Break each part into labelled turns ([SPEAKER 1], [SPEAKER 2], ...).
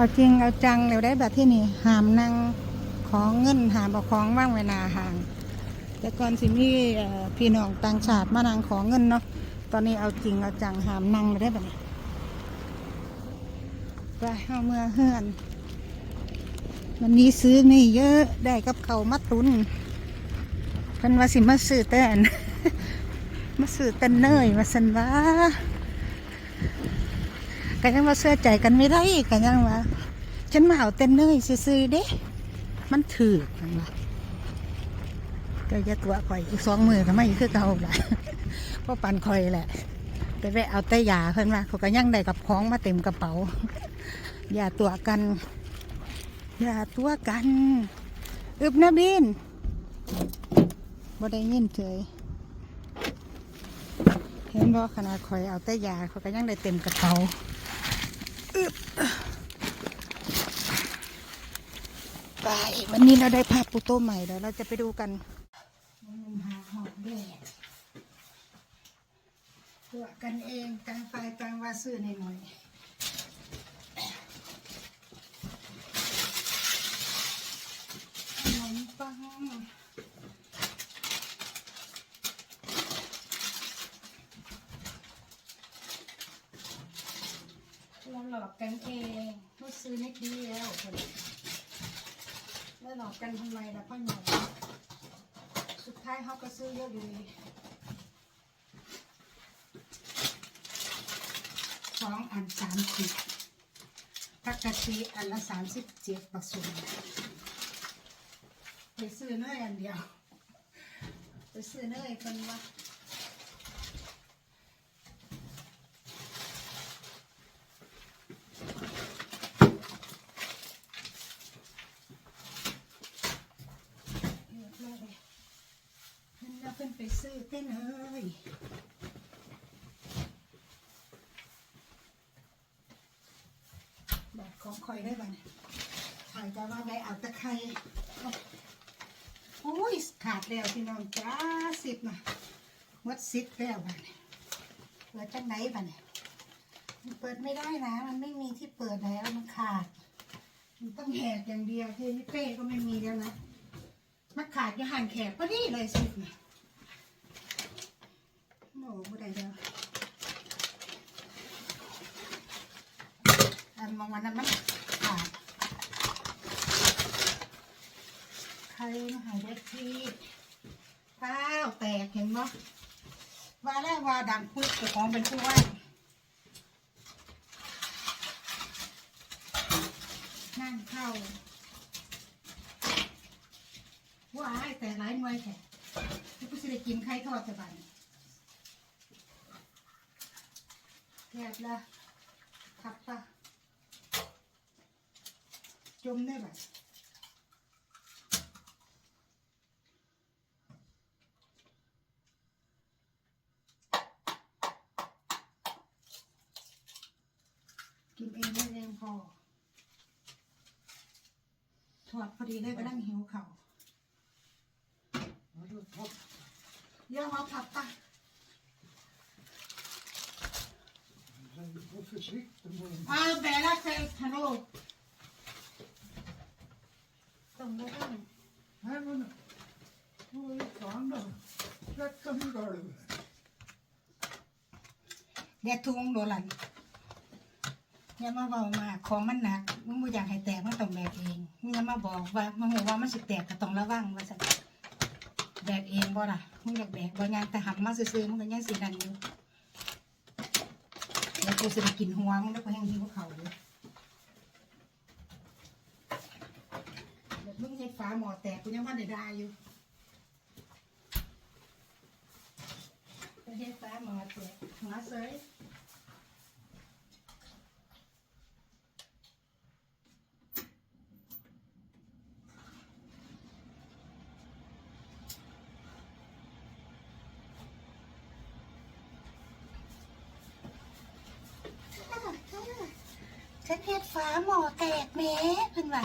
[SPEAKER 1] เอาจริงเอาจังเดี๋ยวได้แบบที่นี่หามนั่งของเงินหามเอาของว่างเวลาห่าง แต่ก่อนสิมี่พี่น้องต่างชาติมานั่งของเงินเนาะตอนนี้เอาจริงเอาจังหามนั่งเลยได้แบบนี้ไปเอาเมื่อเฮือนวันนี้ซื้อไม่เยอะได้กับเขามาตุนเพิ่นว่าสิมาซื้อแต่นมาซื้อแต่เนยมาสันว่า ก็ยังว่าเสื้อใจกันไม่ได้ก็ยังว่า ฉันมาเอาแต่เนยซื้อๆเด้มันถือกันว่าก็จะตัวข่อยอีกสองมือก็ไมคือเก่าละเพราะปันข่อยแหละไปแวะเอาแต่ยาเพิ่นว่าเขาก็ยังได้กับของมาเต็มกระเป๋าอย่าตัวกันอย่าตัวกันอึบนะบินบ่ได้ยินเฉยเห็นบ่ขนาดข่อยเอาแต่ยาเขาก็ยังได้เต็มกระเป๋า ไปวันนี้เราได้ภาพปูโต้ใหม่แล้วเราจะไปดูกันมันหาหอมแดดตัวกันเองต่างไฟต่างว่าซื้อในหน่อยขนมปังเราหลอกกันเองเรา ซื้อนิดเดียวคนแล้วหลอกกันทำไมล่ะพ่อหนุ่มสุดท้ายเขาก็ซื้อเยอะอยู่ดีสองอันสามสิบผักกะทิอันละสามสิบเจ็ดผสมไปซื้อเนยอันเดียว ไปซื้อเนยคนว่าเรียบร้อยเพิ่นว่าเพิ่นไปซื้อ เต้นเอ้ยแบบของคอยได้บ้านี่คอยจะว่าได้เอาตะไคร้โอ้ยขาดแล้วพี่น้องจ้าสิบนะวัดสิบแล้วบ้านี่เปิดจังไหนบ้านี่มันเปิดไม่ได้นะ มันไม่มีที่เปิดแล้วมันขาด มันต้องแหกอย่างเดียวที่นี่เป้ก็ไม่มีแล้วนะมันขาดอยู่ห่างแขกพอดีเลยสินะโอ้ บ่ได้แล้วอันมองวันนั้นมันขาดใครมาหายได้ที่เป้าวแตกเห็นบ่ว่าแล้วว่าดังปึ๊กเจ้าของเป็นผู้ว่านั่งเข้าว้ายแต่หลายหน่วยแค่ที่กูจะได้กินไข่ทอดแต่บัดน แคบละขับปะจมได้บัดกินเองได้เองพอถอดพอดีได้ก็นั่งหิวเข่าวเดี๋ยวเอาผักปะ เอาแบละเซลฮัลโหลต้องได้ต้อง
[SPEAKER 2] Nej men, vad fan då? Släcka med golvet.
[SPEAKER 1] เดี๋ยวทุ่งโดนหลันอย่ามาบอกมาของมันหนักมึงบ่อยากให้แตกมันต้องแบกเองมึงอย่ามาบอกว่ามึงบอกว่ามันสิแตกก็ต้องระวังว่าสันแบกเองบ่ล่ะมึงอยากแบกบ่ยังแต่หักมาซื้อๆมึงก็ยังสินั่นอยู่ กูสิไปกินหัวมึงแล้วก็ยังหิวเขาอยู่เลยวมึงให้ฟ้าหมอแตกกูยังว่าได้ได้อยู่ไปใช้ฟ้าหมอแตกหัวเสย ฉันเฮ็ดฟ้าหมอแตกแหม่เพิ่นว่า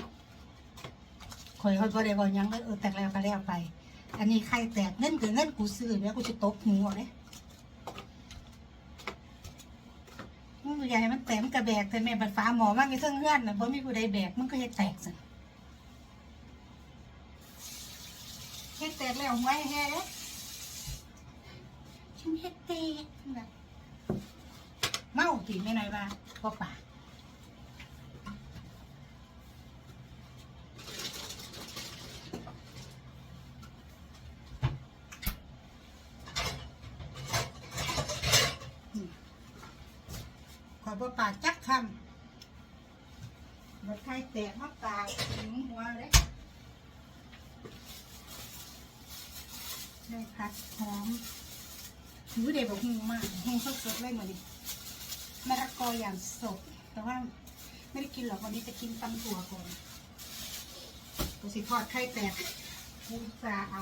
[SPEAKER 1] คอยเขาบ่ได้บอกยังเลยเออแตกแล้วก็แล้วไป อันนี้ใครแตกเงินคือเงินกูซื้อแล้วกูจะตบหัวเลยมึงอยากให้มันแตกมันกระแบกแต่แม่บัดฟ้าหมอมากในเรื่องเงื่อนน่ะบ่มีผู้ใดแบกมันก็เฮ็ดแตกสิเฮ็ดแตกแล้วไว้แฮ่ฉันเฮ็ดแตกแบบเมาตีไม่น้อยว่าพ่อป่า ขอพ่ป่าจักคำบัดใครแตกมาปากถึงหัวเลยได้ผัดหอมหูเด็กบอกหูมากหูสดๆเลยเหมือนดิมะละกออย่างสด แต่ว่าไม่ได้กินหรอกวันนี้จะกินตำถั่วก่อนตัวสิทอดไข่แตกมูซาเอา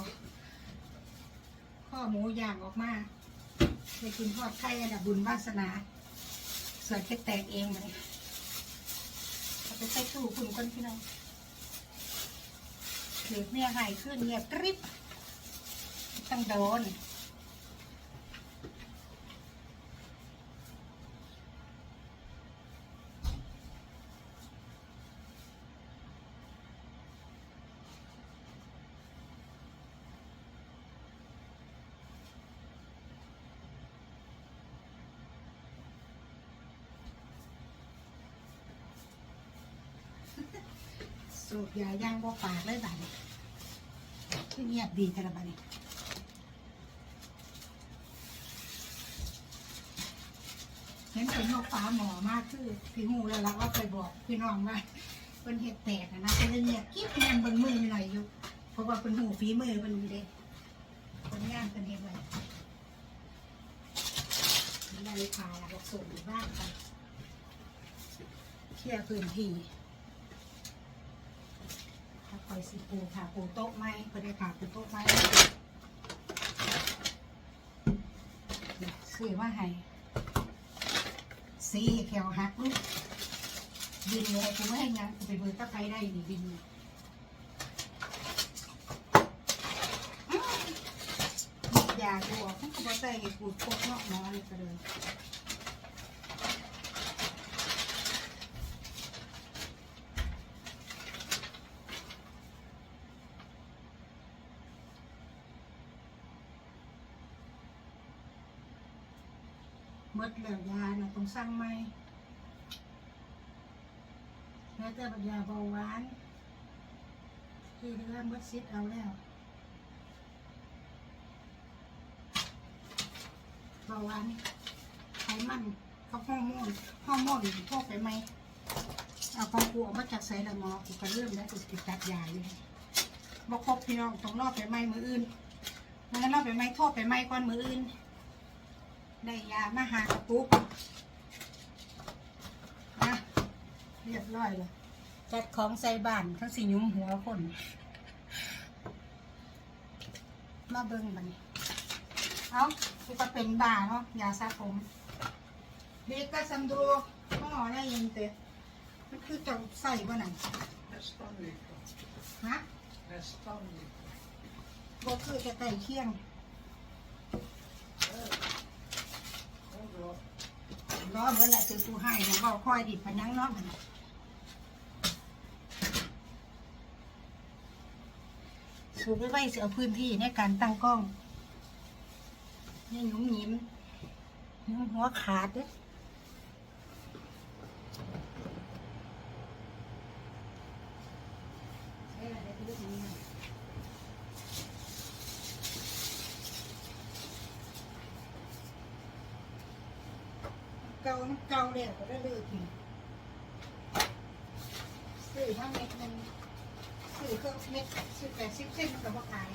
[SPEAKER 1] ข้อหมูย่างออกมาไปกินทอดไข่ระดับบุญวาสนา สวยแค่แตกเองเลยเอาไปใส่ตู้คุณคนพี่น้องเดือเนี่ยหายขึ้นเนี่ยกริบต้องโดน สูบยาย่างบ่ปากเลยบัดนี้คือเงียบดีแต่ละบัดนี้เห็นเป็นนกฟ้าหมอมากคือพี่หูแล้วเราก็ไปบอกพี่น้องว่าเป็นเห็ดแตกอะนะเป็นเงียบกิ๊บแนมเบนมือหน่อยอยู่เพราะว่าเป็นหูฝีมือเป็นอยู่เด้คนงานเป็นเห็ดไว้ได้พาบอกส่งอยู่บ้านกันเคลียร์พื้นที่ ถ้าคอยสิปูผ่าปูโต๊ะไหมก็ได้ผ่าปูโต๊ะไหมซื้อมาให้สีแขวหักลูกบินเลยกูไม่ให้ยังกูไปเบิร์ตะไคร้ได้นี่บินเนี่ยอื้อยาตัวทั้งกูบ่ใส่ปูโคกนอกน้อยก็เลย หมดแล้วยาน่ะต้องสั่งไหม่แล้วแต่บักยาเบาหวานที่เรื่องมดซิดเอาแล้วเบาหวานไขมันเขาห้องโมนห้องโมนพวกไปไหมเอาของกูออกมาจากใส่ละมอกูก็เริ่มแล้วกูติดจัดยาอยู่บอกครบพี่น้องต้องรอไปไหมมืออื่นม่งั้นรอไปไหมโทษไปไหมก่อนมืออื่น ได้ยามาหากระปุกนะเรียบร้อยเลยจัดของใส่บ้านทั้งสี่ยุ้มหัวคน มาเบิ่งบัดนี้เอาคือก็เป็นบ้าเนาะยาสระผมเด็กก็สำดูห่อได้ยินเตะมันคือเจ้าใส่บ่นั่น
[SPEAKER 2] Nästan lika.
[SPEAKER 1] ฮะ
[SPEAKER 2] Nästan lika.
[SPEAKER 1] บ่คือจะไก่เคียง
[SPEAKER 2] Det är bra.
[SPEAKER 1] รอ เบิ่งแหละคือกูให้ของเว้าค่อยดิพนังเนาะมันสูบไปไว้สิเอาพื้นที่ในการตั้งกล้องนี่หนุ่มหยิมหนุ่มหัวขาดเด้อเอ้ยเดี๋ยวไปดูตรงนี้หน่อยเกาน้ำเกาเลยก็ได้เลยทีซื้อมาเม็ดหนึ่งซื้อเครื่องเม็ดซื้อแปดสิบเส้นมันก็บ่ขาย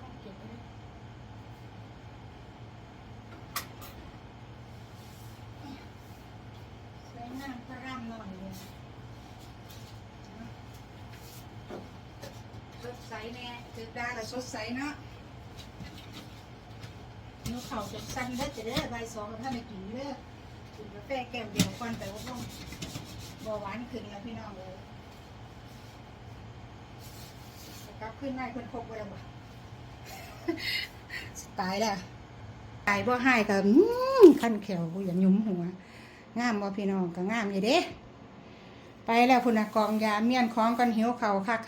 [SPEAKER 1] ต้องเก็บไว้ด้วย สวยงามกระรำหน่อยเลยสดใสแน่จืดดาแต่สดใสเนาะนูเข่าจนสั้นเด้อจะเด้ใบสองกับท่านไม่กินเด้อกินกาแฟแก้วเดียวก่อนแต่ว่าต้องบ่หวานขึ้นแล้วพี่น้องเลยกลับขึ้นได้เพิ่นพกไว้แล้วบ่ตายแล้วตายบ่ให้ก็อื้อขั้นแขวบ่อย่าหยุมหัว งามบ่พี่น้องก็งามอยู่เด้ ไปแล้วพุ่นะกองยาเมียนของกันหิวเข่าคัก